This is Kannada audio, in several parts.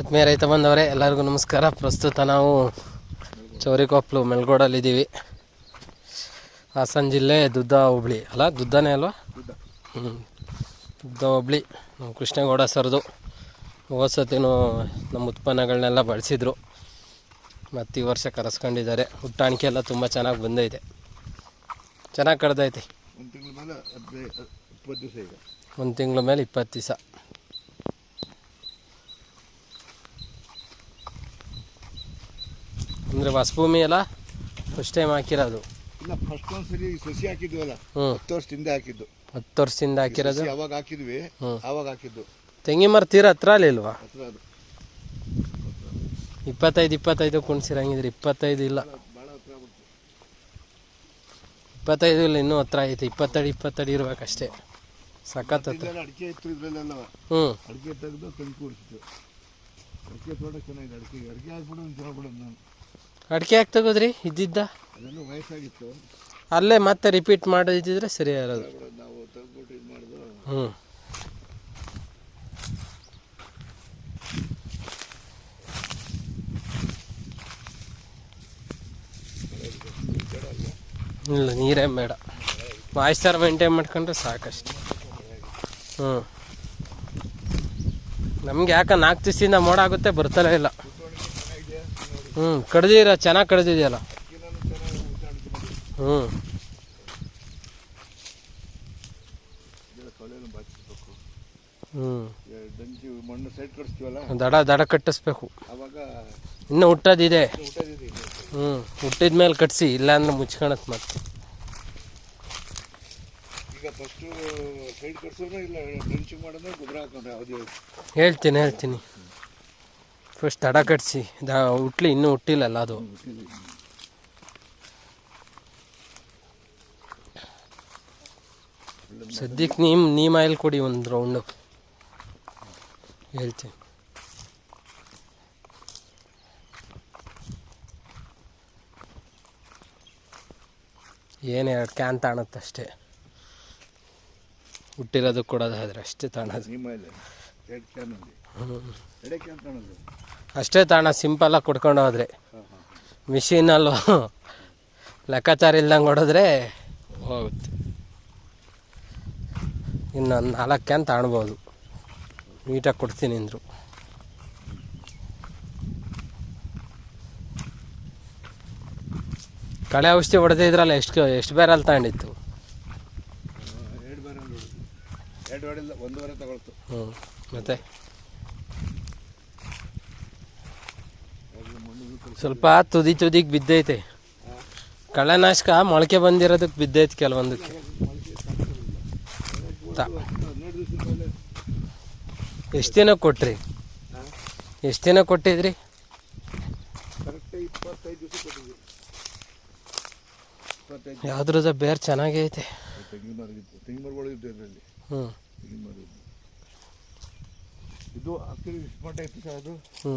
ಆತ್ಮೀಯ ರೈತ ಬಂದವರೇ ಎಲ್ಲರಿಗೂ ನಮಸ್ಕಾರ. ಪ್ರಸ್ತುತ ನಾವು ಚೌರಿಕೊಪ್ಪಲು ಮೆಲ್ಗೋಡಲ್ಲಿದ್ದೀವಿ ಹಾಸನ ಜಿಲ್ಲೆ ದುದ್ದ ಹುಬ್ಳಿ. ಅಲ್ಲ ದುದ್ದನೇ ಅಲ್ವಾ? ಹ್ಞೂ ದುದ್ದ ಹುಬ್ಳಿ. ನಮ್ಮ ಕೃಷ್ಣೇಗೌಡ ಸರ್ದು. ಸತಿನೂ ನಮ್ಮ ಉತ್ಪನ್ನಗಳನ್ನೆಲ್ಲ ಬಳಸಿದ್ರು. ಮತ್ತು ಈ ವರ್ಷ ಕರೆಸ್ಕೊಂಡಿದ್ದಾರೆ. ಹುಟ್ಟಾಣಿಕೆ ಎಲ್ಲ ತುಂಬ ಚೆನ್ನಾಗಿ ಬಂದೈತೆ. ಚೆನ್ನಾಗಿ ಕಡ್ದೈತೆ. ಒಂದು ತಿಂಗಳ ಮೇಲೆ ಇಪ್ಪತ್ತು ದಿವಸ ಈಗ ಒಂದು ತಿಂಗಳ ಮೇಲೆ ಇಪ್ಪತ್ತು ದಿವಸ ಅಂದರೆ ಹೊಸಭೂಮಿ ಎಲ್ಲ ಫಸ್ಟ್ ಟೈಮ್ ಹಾಕಿರೋದು. ಇಲ್ಲ ಫಸ್ಟ್ ಒಂದು ಸರಿ ಸಸಿ ಹಾಕಿದ್ವಲ್ಲ ಹತ್ತು ಹಾಕಿದ್ದು. ಹತ್ತು ವರ್ಷದಿಂದ ಹಾಕಿರೋದು? ಸಸಿ ಯಾವಾಗ ಹಾಕಿದ್ವಿ ಹ್ಮ್. ಅವಾಗ ಹಾಕಿದ್ದು. ತೆಂಗಿನ ಮರ ತೀರ ಹತ್ರ ಅಲ್ಲಿಲ್ವಾ ಹತ್ರ ಅದು. ಇಪ್ಪತ್ತೈದು ಇಪ್ಪತ್ತೈದು ಕುಣ್ಸಿರಂಗಿದ್ರೆ ಇಪ್ಪತ್ತೈದು ಇಲ್ಲ. ಭಾಳ ಹತ್ರ ಆಗ್ಬಿಡ್ತು. ಇಪ್ಪತ್ತೈದು ಇಲ್ಲ ಇನ್ನೂ ಹತ್ರ ಐತೆ. ಇಪ್ಪತ್ತಡಿ ಇಪ್ಪತ್ತಡಿ ಇರ್ಬೇಕಷ್ಟೇ. ಸಖತ್ ಹತ್ರ. ಅಡಿಕೆ ಇತ್ತು ಇದ್ರಲ್ಲೆಲ್ಲ ಹ್ಞೂ ಅಡಿಕೆ ತೆಗೆದು ಕಣ್ ಕೂಡಿಸಿತ್ತು ಅಡಿಕೆ ತೋಟ ಚೆನ್ನಾಗಿದೆ ಅಡಿಕೆ ಅಡಿಕೆ ಹಾಕ್ಬಿಡು ಅಂತ ಹೇಳ್ಬಿಡೋದು ನಾನು. ಅಡಿಕೆ ಯಾಕೆ ತಗೋದ್ರಿ? ಇದ್ದಿದ್ದ? ವಯಸ್ಸಾಗಿತ್ತು. ಅಲ್ಲೇ ಮತ್ತೆ ರಿಪೀಟ್ ಮಾಡಿದ್ರೆ ಸರಿ ಇರೋದು ನಾವು ತೆಗ್ದ್ಬಿಟ್ಟು ಇದು ಮಾಡಿದ್ರು. ಹ್ಞೂ ಇಲ್ಲ ನೀರೇ ಬೇಡ. ಮಾಯ್ಸ್ಚರ್ ಮೇಂಟೈನ್ ಮಾಡ್ಕೊಂಡ್ರೆ ಸಾಕಷ್ಟು. ಹ್ಞೂ ನಮ್ಗೆ ಯಾಕೆ ನಾಲ್ಕು ದಿವಸದಿಂದ ಮೋಡ ಆಗುತ್ತೆ ಬರ್ತಾನೆ ಇಲ್ಲ. ಹ್ಞೂ ಕಡ್ದಿರ ಚೆನ್ನಾಗಿ ಕಡ್ದಿದೆಯಲ್ಲ ಹ್ಮ್. ಹ್ಞೂ ಹ್ಞೂ ದಡ ದಡ ಕಟ್ಟಿಸ್ಬೇಕು. ಇನ್ನು ಹುಟ್ಟೋದಿದೆ. ಹ್ಞೂ ಹುಟ್ಟಿದ ಮೇಲೆ ಕಟ್ಸಿ ಇಲ್ಲಾಂದ್ರೆ ಮುಚ್ಕೊಳತ್ ಮತ್ತೆ. ಹೇಳ್ತೀನಿ ಫಸ್ಟು ಫಸ್ಟ್ ತಡ ಕಟ್ಸಿ. ದ ಹುಟ್ಲಿ, ಇನ್ನೂ ಹುಟ್ಟಿಲ್ಲಲ್ಲ ಅದು. ಸದ್ಯಕ್ಕೆ ನೀಮ್ ನೀಮ್ ಆಯಿಲ್ ಕೊಡಿ ಒಂದು ರೌಂಡು ಹೇಳ್ತೀನಿ. ಏನು ಎರಡು ಕ್ಯಾನ್ ತಾಣುತ್ತಷ್ಟೇ. ಹುಟ್ಟಿರೋದು ಕೊಡೋದಾದ್ರೆ ಅಷ್ಟೇ ತಾಣೋದು. ಅಷ್ಟೇ ತಾಣ ಸಿಂಪಲಾಗಿ ಕುಡ್ಕೊಂಡು ಹೋದ್ರೆ. ಮಿಷಿನಲ್ಲೂ ಲೆಕ್ಕಾಚಾರ ಇಲ್ದಂಗೆ ಹೊಡೆದ್ರೆ ಹೋಗುತ್ತೆ. ಇನ್ನೊಂದು ನಾಲ್ಕು ಕ್ಯಾನ್ ತಾಣ್ಬೋದು ನೀಟಾಗಿ ಕೊಡ್ತೀನಿ ಅಂದರು. ಕಳೆ ಔಷಧಿ ಹೊಡೆದಿದ್ರಲ್ಲ ಎಷ್ಟು ಎಷ್ಟು ಬೇರಲ್ಲಿ ತಗೊಂಡಿತ್ತು? ಹ್ಞೂ ಮತ್ತೆ? ಸ್ವಲ್ಪ ತುದಿ ತುದಿಗೆ ಬಿದ್ದೈತೆ. ಕಳೆನಾಶಕ ಮೊಳಕೆ ಬಂದಿರೋದಕ್ಕೆ ಬಿದ್ದೈತೆ ಕೆಲವೊಂದಕ್ಕೆ. ಎಷ್ಟು ದಿನ ಕೊಟ್ರಿ? ಎಷ್ಟು ದಿನ ಕೊಟ್ಟಿದ್ರಿ? ಯಾವ್ದ್ರದ ಬೇರೆ ಚೆನ್ನಾಗೇ ಐತೆ ತೆಂಗಿನ ಮರ ಇತ್ತು ತೆಂಗಿನ ಮರಗಳು ಇದ್ದು ಇದರಲ್ಲಿ ಹ್ಞೂ ತೆಂಗಿನ ಮರ ಇದ್ದು ಇದು ಆಕ್ಚುಲಿ ಇಷ್ಟು ಮಟ್ಟ ಇತ್ತು ಸರ್ ಅದು. ಹ್ಞೂ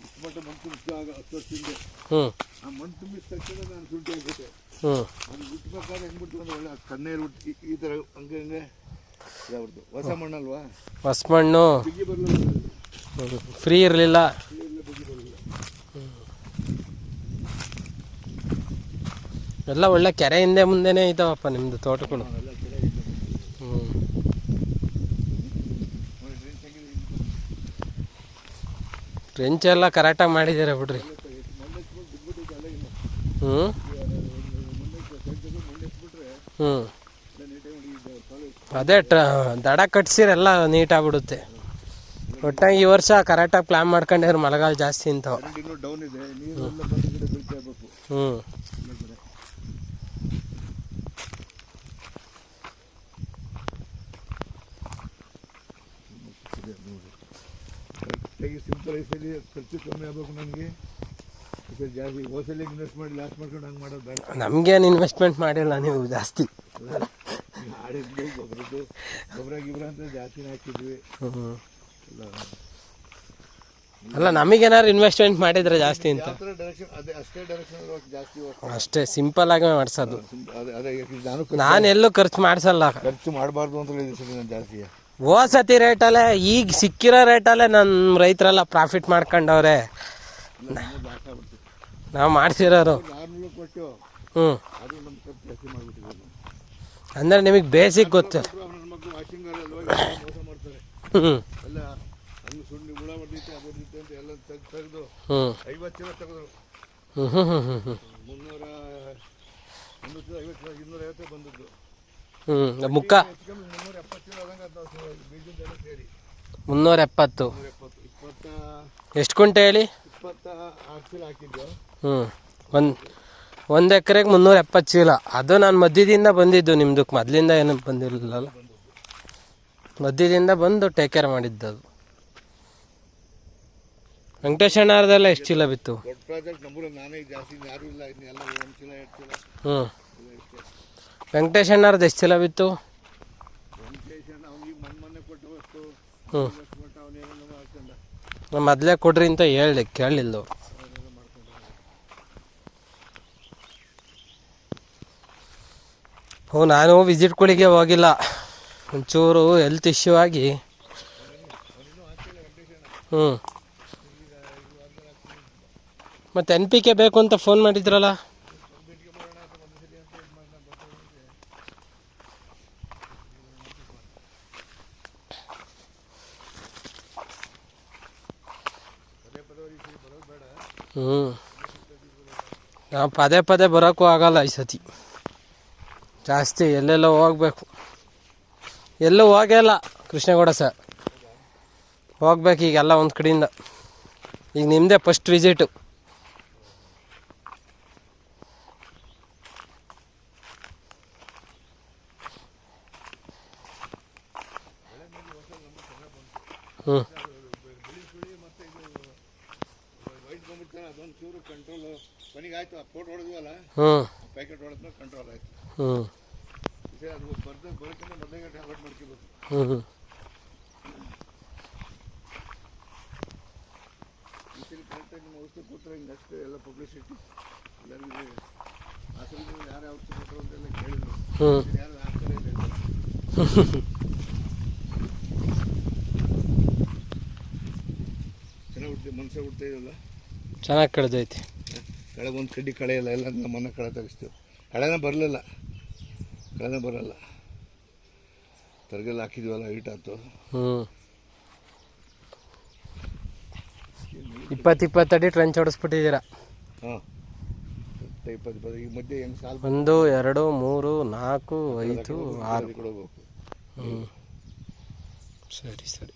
ಇಷ್ಟು ಮಟ್ಟ ಮಣ್ಣು ತುಂಬಿಸಿದಾಗ ಹತ್ತು ವರ್ಷದಿಂದ ಹ್ಞೂ ಆ ಮಣ್ಣು ತುಂಬಿದ ತಕ್ಷಣ ನಾನು ಶುಂಠಿ ಹಾಕ್ಬಿಟ್ಟೆ ಹ್ಞೂ ಅದು ಬಿಟ್ಬೇಕಾದ್ರೆ ಹೆಂಗೆ ಬಿಟ್ಟು ಅಂದ್ರೆ ಒಳ್ಳೆ ಕಣ್ಣೀರು ಬಿಟ್ಟು ಈ- ಥರ ಹಂಗೆ ಹಂಗೆ ಇದಾಗ್ಬಿಡ್ತು. ಹೊಸ ಮಣ್ಣಲ್ವಾ? ಹೊಸ ಮಣ್ಣು ಬಿಗಿ ಬರಲಿಲ್ಲ ಫ್ರೀ ಇರಲಿಲ್ಲ. ಬಿಗಿ ಬರಲಿಲ್ಲ. ಎಲ್ಲ ಒಳ್ಳೆ ಕೆರೆ ಹಿಂದೆ ಮುಂದೆನೇ ಇದ್ದಾವಪ್ಪ ನಿಮ್ಮದು ತೋಟಗಳು ಎಲ್ಲ ಚೆನ್ನಾಗಿದೆ ಹ್ಞೂ ನೋಡಿ ಡ್ರಿಂಕ್ಸ್ ಆಗಿದೆ ಟ್ರೆಂಚ್ ಎಲ್ಲ ಕರೆಕ್ಟಾಗಿ ಮಾಡಿದ್ದೀರ ಬಿಡ್ರಿ. ಹ್ಞೂ ಹ್ಞೂ ಅದೇ ಟ್ರ ದಡ ಕಟ್ಸಿರೆಲ್ಲ ನೀಟಾಗ್ಬಿಡುತ್ತೆ ಒಟ್ಟಾಗಿ ಈ ವರ್ಷ ಕರೆಕ್ಟಾಗಿ ಪ್ಲ್ಯಾನ್ ಮಾಡ್ಕೊಂಡಿದ್ರು ಮಳೆಗಾಲ ಜಾಸ್ತಿ ಇಂಥವು ಕರೆಂಟ್ ಇನ್ನೂ ಡೌನ್ ಇದೆ ನೀರು ಎಲ್ಲ ಬಂದು ಗಿಡ ಬೀಳ್ತಾ ಇರಬೇಕು ಹ್ಞೂ ಇಲ್ಲ ಕಡೆ ಕರೆಕ್ಟಾಗಿ ಸಿಂಪಲ್ ಐಸಲ್ಲಿ ಖರ್ಚು ಕಮ್ಮಿ ಆಗಬೇಕು ನನಗೆ. ಜಾಸ್ತಿ ಹೋಲ್ಸೇಲ್ ಇನ್ವೆಸ್ಟ್ ಮಾಡಿ ಲಾಸ್ ಮಾಡ್ಕೊಂಡು ಹಂಗೆ ಮಾಡೋದು ಬೇಡ. ನಮಗೇನು ಇನ್ವೆಸ್ಟ್ಮೆಂಟ್ ಮಾಡಿಲ್ಲ ನೀವು ಜಾಸ್ತಿ. ಆಡಿದ್ದು ಗೊಬ್ಬರದ್ದು ಗೊಬ್ಬರ ಗಿಬ್ಬರ ಅಂತ ಜಾಸ್ತಿ ಹಾಕಿದ್ವಿ. ಅಲ್ಲ. ನಮಗೇನಾದ್ರು ಇನ್ವೆಸ್ಟ್ಮೆಂಟ್ ಮಾಡಿದ್ರೆ ಜಾಸ್ತಿ ಅಂತ. ಅಷ್ಟೇ ಸಿಂಪಲ್ ಆಗಿ ಮಾಡಿಸೋದು. ಸುಮ್- ಅದೇ ಅದೇ ನಾನು ಎಲ್ಲೂ ಖರ್ಚು ಮಾಡಿಸಲ್ಲ. ಖರ್ಚು ಮಾಡಬಾರ್ದು ಅಂತ ಜಾಸ್ತಿ ಹೋದ ಸತಿ ರೇಟಲ್ಲೇ, ಈಗ ಸಿಕ್ಕಿರೋ ರೇಟಲ್ಲೇ ನಮ್ಮ ರೈತರೆಲ್ಲ ಪ್ರಾಫಿಟ್ ಮಾಡ್ಕೊಂಡವ್ರೆ. ನಾವು ಕೊಟ್ಟು ಹ್ಞೂ ಅಂದರೆ ನಿಮಗೆ ಬೇಸಿಕ್ ಗೊತ್ತು. ಹ್ಞೂ ಹ್ಞೂ ಹ್ಞೂ ಹ್ಞೂ ಹ್ಞೂ ಹ್ಞೂ ಹ್ಞೂ ಮುಕ್ಕ. ಮುನ್ನೂರ ಎಪ್ಪತ್ತು ಎಷ್ಟು ಕುಂಟೆ ಹೇಳಿ? ಹ್ಞೂ ಒಂದು ಒಂದು ಎಕರೆಗೆ ಮುನ್ನೂರ ಎಪ್ಪತ್ತು ಚೀಲ. ಅದು ನಾನು ಮಧ್ಯದಿಂದ ಬಂದಿದ್ದು ನಿಮ್ದಕ್ಕೆ ಮೊದಲಿಂದ ಏನು ಬಂದಿರಲಿಲ್ಲಲ್ಲ ಮಧ್ಯದಿಂದ ಬಂದು ಟೇಕ್ ಕೇರ್ ಮಾಡಿದ್ದು ಅದು. ವೆಂಕಟೇಶ್ ಅಣ್ಣಾರ್ದೆಲ್ಲ ಎಷ್ಟು ಚೀಲ ಬಿತ್ತು? ಹ್ಞೂ ವೆಂಕಟೇಶ್ ಅಣ್ಣಾರ್ದು ಎಷ್ಟು ಚೀಲ ಬಿತ್ತು? ಹ್ಞೂ ಮೊದಲೇ ಕೊಡ್ರಿ ಅಂತ ಹೇಳ್ದೆ ಕೇಳಲಿಲ್ಲ ಅವರು ಹ್ಞೂ, ನಾನು ವಿಸಿಟ್ಗಳಿಗೆ ಹೋಗಿಲ್ಲ. ಒಂಚೂರು ಹೆಲ್ತ್ ಇಶ್ಯೂ ಆಗಿ. ಹ್ಞೂ ಮತ್ತೆ ಎನ್ ಪಿ ಕೆ ಬೇಕು ಅಂತ ಫೋನ್ ಮಾಡಿದ್ರಲ್ಲ? ಹ್ಞೂ ನಾವು ಪದೇ ಪದೇ ಬರೋಕ್ಕೂ ಆಗಲ್ಲ ಈ ಸತಿ. ಜಾಸ್ತಿ ಎಲ್ಲೆಲ್ಲ ಹೋಗ್ಬೇಕು. ಎಲ್ಲೂ ಇಲ್ಲ ಕೃಷ್ಣಗೌಡ ಸರ್. ಹೋಗ್ಬೇಕು ಈಗೆಲ್ಲ ಒಂದು ಕಡೆಯಿಂದ. ಈಗ ನಿಮ್ಮದೇ ಫಸ್ಟ್ ವಿಸಿಟು ಅದೊಂದು ಚೂರು ಕಂಟ್ರೋಲ್ ಕೊನೆಗೆ ಆಯ್ತು ಆ ಫೋಟೋ ಹೊಡೆದ್ವಲ್ಲ? ಹ್ಞೂ. ಪ್ಯಾಕೆಟ್ ಹೊಡೆದ್ಮೇಲೆ ಕಂಟ್ರೋಲ್ ಆಯ್ತು. ಹ್ಞೂ. ಸರಿ ಅದು ಬರ್ದ ಬರೋಕ್ಕಿಂತ ಮೊದಲೇ ಟ್ಯಾಬ್ಲೆಟ್ ಮಾಡ್ಕೋಬೇಕು ಹ್ಞೂ ಹ್ಞೂ. ಸರಿ ಕರೆಕ್ಟಾಗಿ ನಿಮ್ಮ ಔಷಧಿ ಕೊಟ್ಟರೆ ಹಿಂಗೆ ಅಷ್ಟು ಎಲ್ಲ ಪಬ್ಲಿಸಿಟಿ ಯಾರು ಔಷಧಿ ಕೊಟ್ಟರು ಅಂತೆಲ್ಲ ಕೇಳಿದ್ರು. ಯಾರು ಹಾಕ್ತಾರೆ ಇಲ್ಲ ಚೆನ್ನಾಗಿ ಹುಡ್ತಿ ಮನಸ್ಸೇ ಹುಡ್ತಾ ಇದೆಯಲ್ಲ? ಚೆನ್ನಾಗಿ ಕಳೆದೈತಿ. ಕಳೆ ಒಂದು ಕಡ್ಡಿ ಕಳೆ ಇಲ್ಲ ಎಲ್ಲ ನಮ್ಮನ್ನ ಕಳೆ ತೆಗಿಸ್ತೀವಿ. ಕಳೆನ ಬರಲಿಲ್ಲ. ಕಳೆನ ಬರಲ್ಲ. ತರಗಲ್ಲಿ ಹಾಕಿದ್ವಲ್ಲ ಹೀಟ್ ಆಯ್ತು. ಹ್ಞೂ ಇಪ್ಪತ್ತು ಇಪ್ಪತ್ತಡಿ ಟ್ರೆಂಚ್ ಹೊಡೆಸ್ಬಿಟ್ಟಿದ್ದೀರಾ. ಹಾಂ. ಇಪ್ಪತ್ತು ಇಪ್ಪತ್ತು ಈಗ ಮಧ್ಯೆ ಹೆಂಗೆ ಸಾಲು ಒಂದು ಎರಡು ಮೂರು ನಾಲ್ಕು ಐದು ಆರು. ಕೊಡಬೇಕು ಹ್ಞೂ ಸರಿ ಸರಿ.